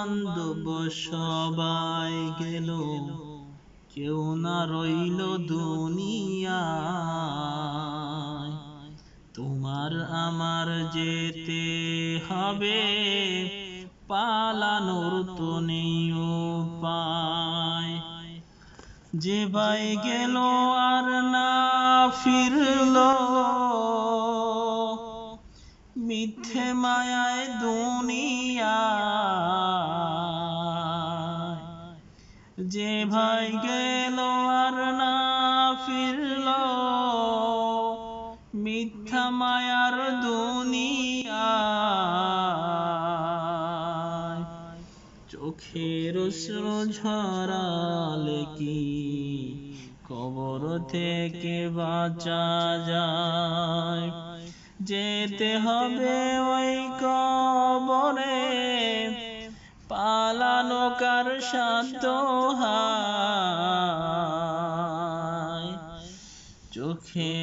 বান্ধব সবাই গেল। কেউ না রইল দুনিয়ায়। তোমার আমার যেতে হবে, পালানোর তো নেই উপায়। যে ভাই গেল আর না ফিরল, মিথ্যে মায়ায় দুনিয়া যে ভাই গেল আর না ফিরল, মিথ্যা মায়ার দুনিয়া। চোখের অশ্রু ঝরালে কি কবর থেকে বাঁচা যায়? যেতে হবে ওই কবরে। পালানো কার শান্ত চোখে